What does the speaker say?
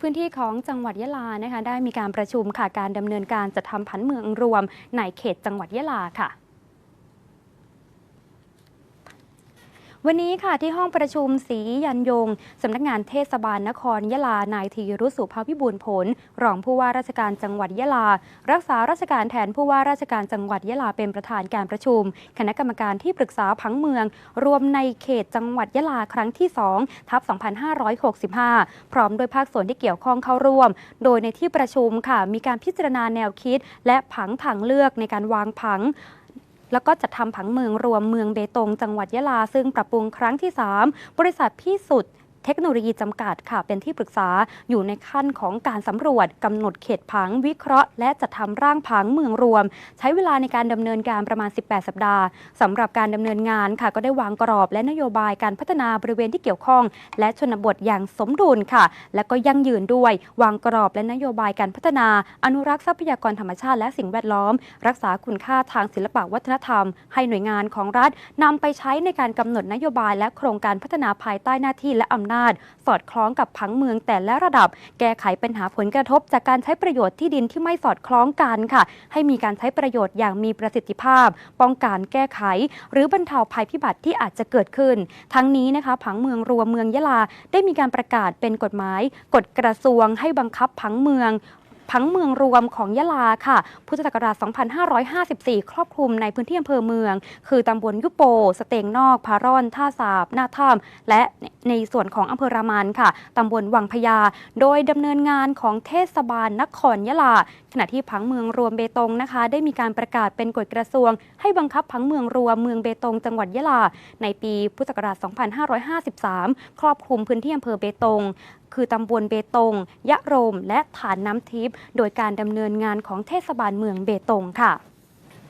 พื้นที่ของจังหวัดยะลานะคะได้มีการประชุมค่ะการดำเนินการจัดทำผันเมืองรวมในเขตจังหวัดยะลาค่ะ วันนี้ค่ะที่ห้องประชุมศรียันยงสำนักงานเทศบาลนครยะลานายธีรุสุภาพิบูลผล รองผู้ว่าราชการจังหวัดยะลา รักษาราชการแทนผู้ว่าราชการจังหวัดยะลาเป็นประธานการประชุม คณะกรรมการที่ปรึกษาผังเมือง รวมในเขตจังหวัดยะลาครั้งที่2ทับ2565 พร้อมโดยภาคส่วนที่เกี่ยวข้องเข้าร่วม โดยในที่ประชุมค่ะมีการพิจารณาแนวคิด และผังผังเลือกในการวางผัง แล้วก็จัดทำผังเมืองรวมเมืองเบตงจังหวัดยะลา ซึ่งปรับปรุงครั้งที่ 3 บริษัทพี่สุด เทคโนโลยีจำกัดค่ะเป็นที่ปรึกษาอยู่ในขั้นของการสำรวจกำหนดเขตผังวิเคราะห์ และจัดทำร่างผังเมืองรวม ใช้เวลาในการดำเนินการประมาณ 18 สัปดาห์สำหรับการดำเนินงานค่ะก็ได้วางกรอบและนโยบายการพัฒนาบริเวณที่เกี่ยวข้อง และชนบทอย่างสมดุลค่ะ และก็ยั่งยืนด้วย วางกรอบและนโยบายการพัฒนา อนุรักษ์ทรัพยากรธรรมชาติและสิ่งแวดล้อม รักษาคุณค่าทางศิลปวัฒนธรรม ให้หน่วยงานของรัฐนำไปใช้ในการกำหนดนโยบายและโครงการพัฒนาภายใต้หน้าที่และอำนาจ สอดคล้องกับผังเมืองแต่ละระดับ แก้ไขปัญหาผลกระทบ จากการใช้ประโยชน์ที่ดินที่ไม่สอดคล้องกันค่ะ ให้มีการใช้ประโยชน์อย่างมีประสิทธิภาพ ป้องกันแก้ไข หรือบรรเทาภัยพิบัติที่อาจจะเกิดขึ้น ทั้งนี้นะคะ ผังเมืองรวมเมืองยะลา ได้มีการประกาศเป็นกฎหมาย กฎกระทรวงให้บังคับผังเมือง ผังเมืองรวมของยะลาค่ะ พุทธศักราช 2554 ครอบคลุมในพื้นที่อำเภอเมือง คือตำบลยุโป สเตงนอก พาร่อน ท่าสาบ หน้าถ้ำและในส่วนของอำเภอรามันค่ะตำบลวังพญาโดยดำเนินงานของเทศบาลนครยะลา ขณะที่ผังเมืองรวมเบตงนะคะ ได้มีการประกาศเป็นกฎกระทรวง ให้บังคับผังเมืองรวมเมืองเบตงจังหวัดยะลา ในปีพุทธศักราช 2553 ครอบคลุมพื้นที่อำเภอเบตงคือตำบลเบตง ยะโรม และฐานน้ำทิพย์ โดยการดำเนินงานของเทศบาลเมืองเบตงค่ะ